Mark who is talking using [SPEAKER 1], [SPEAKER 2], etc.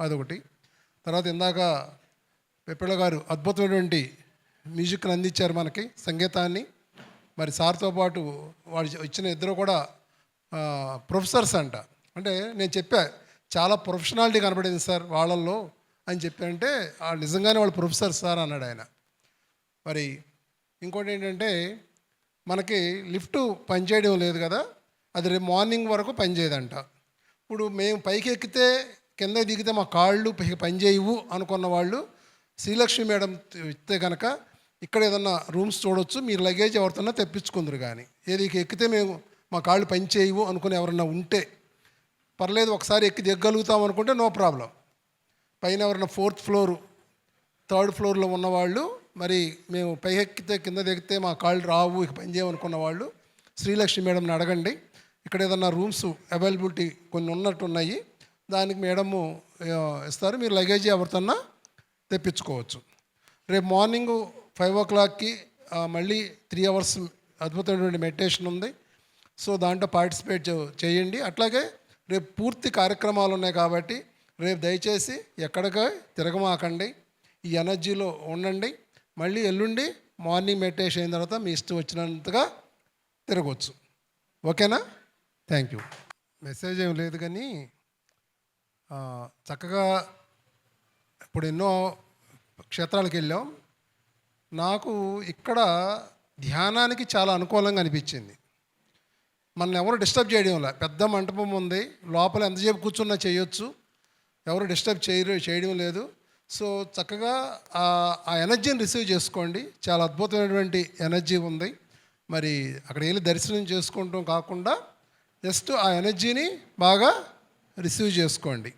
[SPEAKER 1] అదొకటి. తర్వాత ఇందాక పెప్పిళ్ళ గారు అద్భుతమైనటువంటి మ్యూజిక్ని అందించారు మనకి సంగీతాన్ని. మరి సార్తో పాటు వాడు ఇచ్చిన ఇద్దరు కూడా ప్రొఫెసర్స్ అంట. అంటే నేను చెప్పా చాలా ప్రొఫెషనాలిటీ కనబడింది సార్ వాళ్ళల్లో అని చెప్పారంటే వాళ్ళు నిజంగానే వాళ్ళు ప్రొఫెసర్ సార్ అన్నాడు ఆయన. మరి ఇంకోటి ఏంటంటే మనకి లిఫ్ట్ పనిచేయడం లేదు కదా అది రేపు మార్నింగ్ వరకు పనిచేయదంట. ఇప్పుడు మేము పైకి ఎక్కితే కింద దిగితే మా కాళ్ళు పనిచేయవు అనుకున్న వాళ్ళు శ్రీలక్ష్మి మేడం ఇస్తే కనుక ఇక్కడ ఏదన్నా రూమ్స్ చూడొచ్చు మీరు లగేజ్ ఎవరితోన్నా తెప్పించుకుందరు కానీ ఏది ఎక్కితే మేము మా కాళ్ళు పనిచేయవు అనుకుని ఎవరన్నా ఉంటే పర్లేదు ఒకసారి ఎక్కి దిగగలుగుతాం అనుకుంటే నో ప్రాబ్లం. పైన ఎవరైనా ఫోర్త్ ఫ్లోరు థర్డ్ ఫ్లోర్లో ఉన్నవాళ్ళు మరి మేము పై ఎక్కితే కింద దిగితే మా కాళ్ళు రావు ఇక పని చేయమనుకున్న వాళ్ళు శ్రీలక్ష్మి మేడంని అడగండి. ఇక్కడ ఏదన్నా రూమ్స్ అవైలబిలిటీ కొన్ని ఉన్నట్టు ఉన్నాయి దానికి మేడము ఇస్తారు. మీరు లగేజ్ ఎవరితోన్నా తెప్పించుకోవచ్చు. రేపు మార్నింగ్ ఫైవ్ ఓ క్లాక్కి మళ్ళీ త్రీ అవర్స్ అద్భుతమైనటువంటి మెడిటేషన్ ఉంది. సో దాంట్లో పార్టిసిపేట్ చేయండి. అట్లాగే రేపు పూర్తి కార్యక్రమాలు ఉన్నాయి కాబట్టి రేపు దయచేసి ఎక్కడికి తిరగమాకండి. ఈ ఎనర్జీలో ఉండండి. మళ్ళీ ఎల్లుండి మార్నింగ్ మెడిటేషన్ అయిన తర్వాత మీ ఇష్టం వచ్చినంతగా తిరగవచ్చు ఓకేనా? Thank you. మెసేజ్ ఏం లేదు కానీ చక్కగా ఇప్పుడు ఎన్నో క్షేత్రాలకు వెళ్ళాం. నాకు ఇక్కడ ధ్యానానికి చాలా అనుకూలంగా అనిపించింది. మనల్ని ఎవరు డిస్టర్బ్ చేయడం పెద్ద మంటపం ఉంది. లోపల ఎంతసేపు కూర్చున్నా చేయొచ్చు. ఎవరు డిస్టర్బ్ చేయరు చేయడం లేదు. సో చక్కగా ఆ- ఆ ఎనర్జీని రిసీవ్ చేసుకోండి. చాలా అద్భుతమైనటువంటి ఎనర్జీ ఉంది. మరి అక్కడ వెళ్ళి దర్శనం చేసుకుంటాం కాకుండా జస్ట్ ఆ ఎనర్జీని బాగా రిసీవ్ చేసుకోండి.